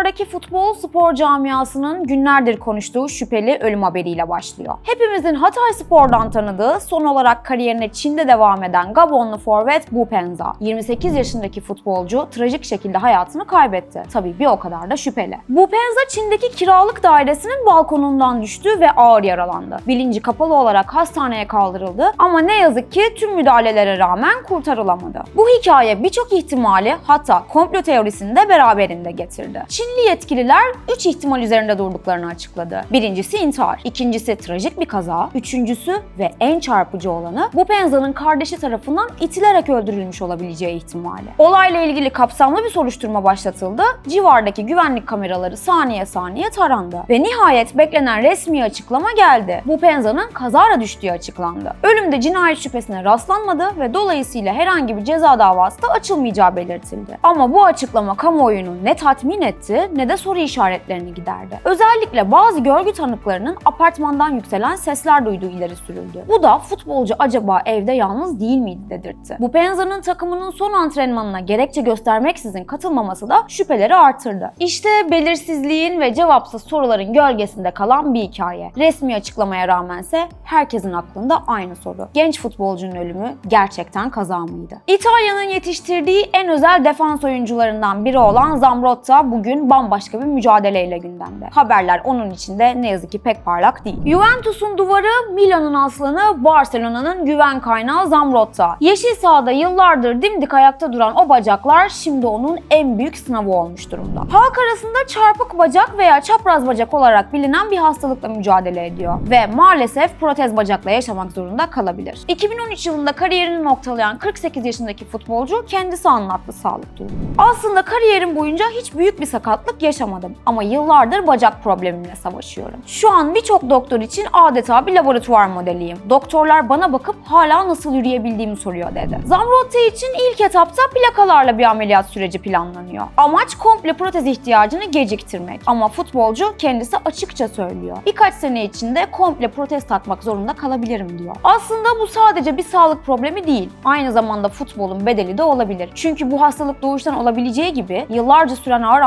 Mısır'daki futbol spor camiasının günlerdir konuştuğu şüpheli ölüm haberiyle başlıyor. Hepimizin Hatay Spor'dan tanıdığı, son olarak kariyerine Çin'de devam eden Gabonlu forvet Bupenza. 28 yaşındaki futbolcu trajik şekilde hayatını kaybetti. Tabii bir o kadar da şüpheli. Bupenza Çin'deki kiralık dairesinin balkonundan düştü ve ağır yaralandı. Bilinci kapalı olarak hastaneye kaldırıldı ama ne yazık ki tüm müdahalelere rağmen kurtarılamadı. Bu hikaye birçok ihtimali hatta komplo teorisini de beraberinde getirdi. Çinli yetkililer 3 ihtimal üzerinde durduklarını açıkladı. Birincisi intihar, ikincisi trajik bir kaza, üçüncüsü ve en çarpıcı olanı bu Penza'nın kardeşi tarafından itilerek öldürülmüş olabileceği ihtimali. Olayla ilgili kapsamlı bir soruşturma başlatıldı. Civardaki güvenlik kameraları saniye saniye tarandı ve nihayet beklenen resmi açıklama geldi. Bu Penza'nın kazara düştüğü açıklandı. Ölümde cinayet şüphesine rastlanmadı ve dolayısıyla herhangi bir ceza davası da açılmayacağı belirtildi. Ama bu açıklama kamuoyunu ne tatmin etti ne de soru işaretlerini giderdi. Özellikle bazı görgü tanıklarının apartmandan yükselen sesler duyduğu ileri sürüldü. Bu da futbolcu acaba evde yalnız değil miydi dedirtti. Bu Penza'nın takımının son antrenmanına gerekçe göstermeksizin katılmaması da şüpheleri artırdı. İşte belirsizliğin ve cevapsız soruların gölgesinde kalan bir hikaye. Resmi açıklamaya rağmense herkesin aklında aynı soru. Genç futbolcunun ölümü gerçekten kaza mıydı? İtalya'nın yetiştirdiği en özel defans oyuncularından biri olan Zambrotta bugün bambaşka bir mücadeleyle gündemde. Haberler onun içinde ne yazık ki pek parlak değil. Juventus'un duvarı, Milan'ın aslanı, Barcelona'nın güven kaynağı Zambrotta. Yeşil sahada yıllardır dimdik ayakta duran o bacaklar şimdi onun en büyük sınavı olmuş durumda. Halk arasında çarpık bacak veya çapraz bacak olarak bilinen bir hastalıkla mücadele ediyor ve maalesef protez bacakla yaşamak zorunda kalabilir. 2013 yılında kariyerini noktalayan 48 yaşındaki futbolcu kendisi anlattı sağlık durumunu. Aslında kariyerim boyunca hiç büyük bir sakatlık yaşamadım ama yıllardır bacak problemimle savaşıyorum. Şu an birçok doktor için adeta bir laboratuvar modeliyim. Doktorlar bana bakıp hala nasıl yürüyebildiğimi soruyor dedi. Zamrotta için ilk etapta plakalarla bir ameliyat süreci planlanıyor. Amaç komple protez ihtiyacını geciktirmek. Ama futbolcu kendisi açıkça söylüyor. Birkaç sene içinde komple protez takmak zorunda kalabilirim diyor. Aslında bu sadece bir sağlık problemi değil. Aynı zamanda futbolun bedeli de olabilir. Çünkü bu hastalık doğuştan olabileceği gibi yıllarca süren ağır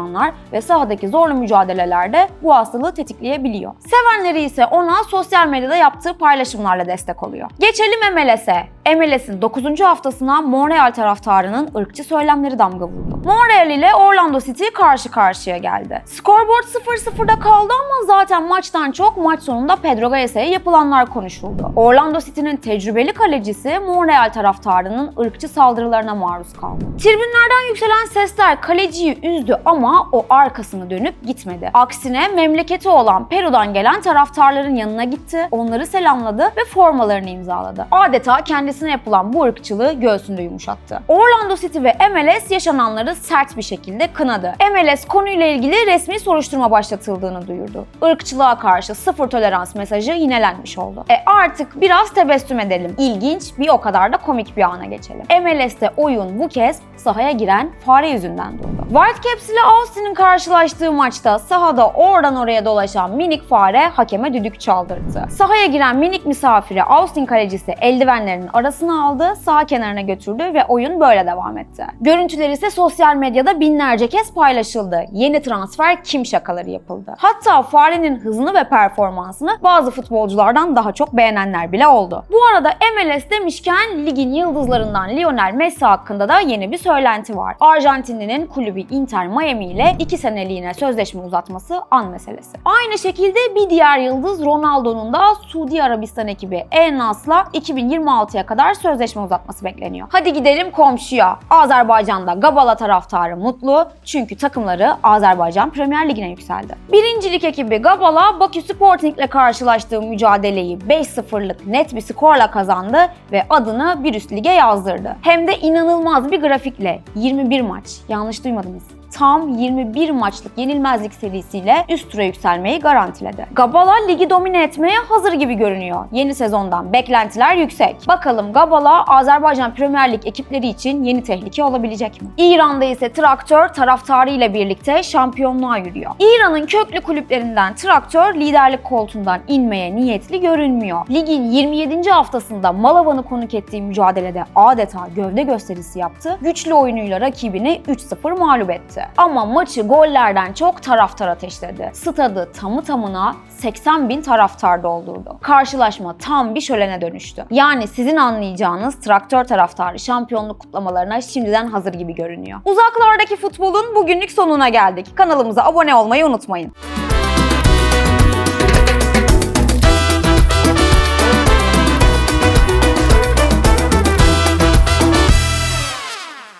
antrenmanlar ve sahadaki zorlu mücadelelerde bu hastalığı tetikleyebiliyor. Sevenleri ise ona sosyal medyada yaptığı paylaşımlarla destek oluyor. Geçelim MLS'e. MLS'in 9. haftasına Montreal taraftarının ırkçı söylemleri damga vurdu. Montreal ile Orlando City karşı karşıya geldi. Scoreboard 0-0'da kaldı ama zaten maçtan çok maç sonunda Pedro Gales'e yapılanlar konuşuldu. Orlando City'nin tecrübeli kalecisi Montreal taraftarının ırkçı saldırılarına maruz kaldı. Tribünlerden yükselen sesler kaleciyi üzdü ama o arkasını dönüp gitmedi. Aksine memleketi olan Peru'dan gelen taraftarların yanına gitti, onları selamladı ve formalarını imzaladı. Adeta kendisine yapılan bu ırkçılığı göğsünde yumuşattı. Orlando City ve MLS yaşananları sert bir şekilde kınadı. MLS konuyla ilgili resmi soruşturma başlatıldığını duyurdu. Irkçılığa karşı sıfır tolerans mesajı yinelenmiş oldu. E artık biraz tebessüm edelim. İlginç bir o kadar da komik bir ana geçelim. MLS'te oyun bu kez sahaya giren fare yüzünden durdu. Whitecaps ile Austin'in karşılaştığı maçta sahada oradan oraya dolaşan minik fare hakeme düdük çaldırdı. Sahaya giren minik misafiri Austin kalecisi eldivenlerinin arasına aldı, sağ kenarına götürdü ve oyun böyle devam etti. Görüntüler ise sosyal medyada binlerce kez paylaşıldı. Yeni transfer kim şakaları yapıldı. Hatta farenin hızını ve performansını bazı futbolculardan daha çok beğenenler bile oldu. Bu arada MLS demişken ligin yıldızlarından Lionel Messi hakkında da yeni bir söylenti var. Arjantinlinin kulübü Inter Miami ile 2 seneliğine sözleşme uzatması an meselesi. Aynı şekilde bir diğer yıldız Ronaldo'nun da Suudi Arabistan ekibi El Nasr'la 2026'ya kadar sözleşme uzatması bekleniyor. Hadi gidelim komşuya. Azerbaycan'da Gabala taraftarı mutlu çünkü takımları Azerbaycan Premier Ligi'ne yükseldi. Birincilik ekibi Gabala Bakü Sporting ile karşılaştığı mücadeleyi 5-0'lık net bir skorla kazandı ve adını bir üst lige yazdırdı. Hem de inanılmaz bir grafikle 21 maç. Yanlış duymadınız tam 21 maçlık yenilmezlik serisiyle üst tura yükselmeyi garantiledi. Gabala ligi domine etmeye hazır gibi görünüyor. Yeni sezondan beklentiler yüksek. Bakalım Gabala Azerbaycan Premier Lig ekipleri için yeni tehlike olabilecek mi? İran'da ise Traktör taraftarı ile birlikte şampiyonluğa yürüyor. İran'ın köklü kulüplerinden Traktör liderlik koltuğundan inmeye niyetli görünmüyor. Ligin 27. haftasında Malavan'ı konuk ettiği mücadelede adeta gövde gösterisi yaptı. Güçlü oyunuyla rakibini 3-0 mağlup etti. Etti. Ama maçı gollerden çok taraftar ateşledi. Stadı tamı tamına 80 bin taraftar doldurdu. Karşılaşma tam bir şölene dönüştü. Yani sizin anlayacağınız traktör taraftarı şampiyonluk kutlamalarına şimdiden hazır gibi görünüyor. Uzaklardaki futbolun bugünlük sonuna geldik. Kanalımıza abone olmayı unutmayın.